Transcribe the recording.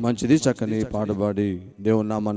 మంచిది చక్కని పాటపాడి దేవుని నామాన్ని